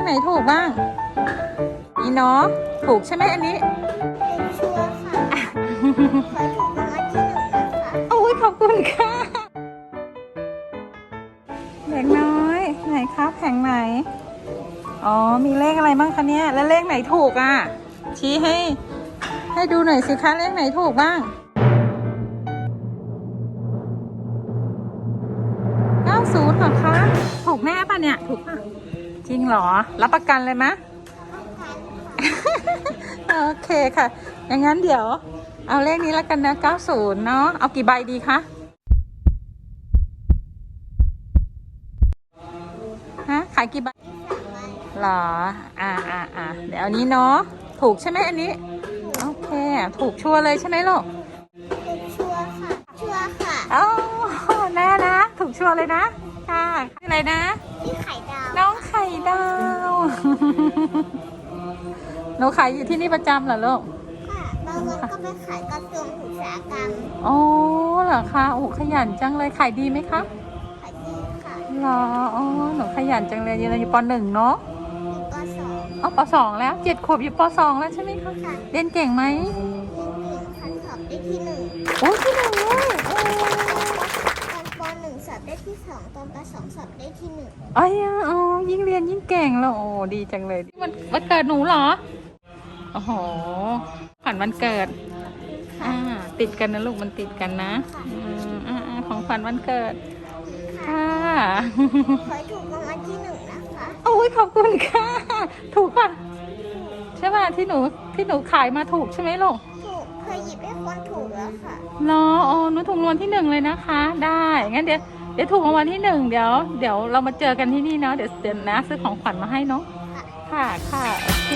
งไหนถูกบ้างอีเนาะถูกใช่ไหมอันนี้ชัวร์ค่ะขอถูกรางวัลที่หนึ่งนะคะโอ้ยขอบคุณค่ะเด็กน้อย ไหนครับแผงไหนอ๋อมีเลขอะไรบ้างคะเนี่ยแล้วเลขไหนถูกอะ ชี้ให้ ให้ดูหน่อยสิคะเลขไหนถูกบ้าง90เหรอคะ ถูกแน่ป่ะเนี่ย ถูกป่ะจริ งเหรอ รับประกันเลยมะโอเคค่ะ อย่างนั้นเดี๋ยว เอาเลขนี้แล้วกันนะ 90 เนาะ เอากี่ใบดีคะ ฮะ ขายกี่ใบเหรอ อ่าอ่าอ่าเดี๋ยวอันนี้เนาะ ถูกใช่ไหมอันนี้ โอเค ถูกชัวร์เลยใช่ไหมลูก ถูกชัวร์ค่ะ ชัวร์ค่ะโอ้แน่นะ ถูกชัวร์เลยนะ ค่ะชื่ออะไรนะที่ไข่ดาวน้องไข่ ดาว หนูขายอยู่ที่นี่ประจำเหรอลูกค่ะบางวันก็ไปขายกระทรวงอุตสาหกรรมโอ้เหรอคะโอ้ขยันจังเลยขายดีไหมคะขายดีค่ะเหรออ๋อหนูขยันจังเลยเรียนอยู่ปหนึ่งเนาะมีกสองอ๋อปสองแล้วเจ็ดขวบอยู่ปสองแล้วใช่ไหมคะค่ะเรียนเก่งไหมเรียนเก่งค่ะสอบได้ที่หนึ่งโอ้ที่หนึ่ง สอบได้ที่สองตอนปสองสอบได้ที่หนึ่งไอ้ยอ๋อยิ่งเรียนยิ่งเก่งแล้วโอ้ดีจังเลยวันวันเกิดหนูเหรอโอ้โหขวัญวันเกิดอ่าติดกันนะลูกมันติดกันนะอืมอ่าอ่าของขวัญวันเกิดค่ะขอให้ถูกรางวัลที่หนึ่งนะคะโอ้ยขอบคุณค่ะ ถูกป่ะใช่ป่ะที่หนูที่หนูขายมาถูกใช่ไหมลูกถูกเคยหยิบให้คนถูกแล้วค่ะเหรออ๋อหนูถูกรางวัลที่หนึ่งเลยนะคะ ได้งั้นเดี๋ยวเดี๋ยวถูกรางวัลที่หนึ่งเดี๋ยว เดี๋ยวเรามาเจอกันที่นี่เนาะเดี๋ยวเดี๋ยวนะซื้อของขวัญมาให้เนาะค่ะค่ะโอเค